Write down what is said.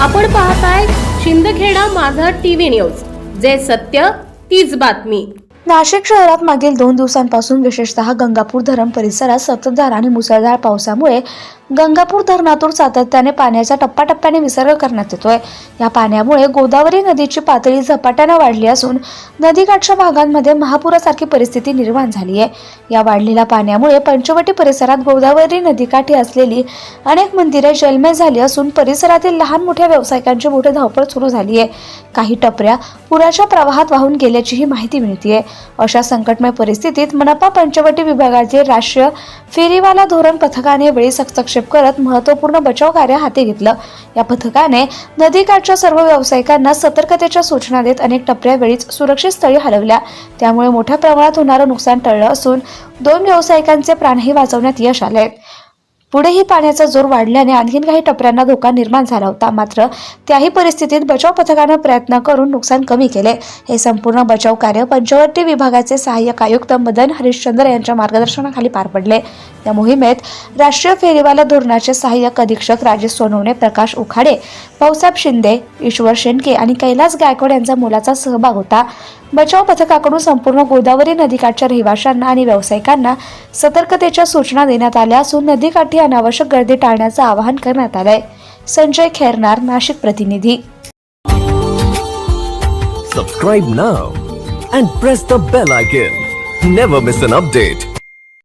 आपण पाहताय शिंदखेडा माझा टीव्ही न्यूज. जे सत्य तीच बातमी. नाशिक शहरात मागील दोन दिवसांपासून विशेषतः गंगापूर धरण परिसरात सततधार आणि मुसळधार पावसामुळे गंगापूर धरणातून सातत्याने पाण्याचा टप्पाटप्प्याने विसर्ग करण्यात येतोय. या पाण्यामुळे गोदावरी नदीची पातळी झपाट्यानं वाढली असून नदीकाठच्या भागांमध्ये महापुरासारखी परिस्थिती निर्माण झाली आहे. या वाढलेल्या पाण्यामुळे पंचवटी परिसरात गोदावरी नदीकाठी असलेली अनेक मंदिरे जलमय झाली असून परिसरातील लहान मोठ्या व्यावसायिकांची मोठी धावपळ सुरू झाली आहे. काही टपऱ्या पुराच्या प्रवाहात वाहून गेल्याचीही माहिती मिळते अशा संकटमय परिस्थितीत मनपा पंचवटी विभागाचे राष्ट्रीय फेरीवाला धोरण पथकाने वेळी हस्तक्षेप करत महत्त्वपूर्ण बचाव कार्य हाती घेतलं. या पथकाने नदीकाठच्या सर्व व्यावसायिकांना सतर्कतेच्या सूचना देत अनेक टप्प्या वेळीच सुरक्षित स्थळी हलवल्या. त्यामुळे मोठ्या प्रमाणात होणारं नुकसान टळलं असून दोन व्यावसायिकांचे प्राणही वाचवण्यात यश आले पुढेही पाण्याचा जोर वाढल्याने आणखीन काही टपऱ्यांना धोका निर्माण झाला होता. मात्र त्याही परिस्थितीत बचाव पथकानं प्रयत्न करून नुकसान कमी केले. हे संपूर्ण बचाव कार्य पंचवटी विभागाचे सहाय्यक आयुक्त मदन हरिश्चंद्र यांच्या मार्गदर्शनाखाली पार पडले. या मोहिमेत राष्ट्रीय फेरीवाला धोरणाचे सहाय्यक अधीक्षक राजेश सोनवणे प्रकाश उखाडे भाऊसाहेब शिंदे ईश्वर शेंडके आणि कैलास गायकवाड यांचा मोलाचा सहभाग होता. बचाव पथकाकडून संपूर्ण गोदावरी नदीकाठच्या रहिवाशांना आणि व्यावसायिकांना सतर्कतेच्या सूचना देण्यात आल्या असून नदीकाठी यांनाही अनावश्यक गर्दी टाळण्याचं आवाहन करण्यात आलंय. संजय खेरनार नाशिक प्रतिनिधी. सबस्क्राईब ना and press the bell icon never miss an update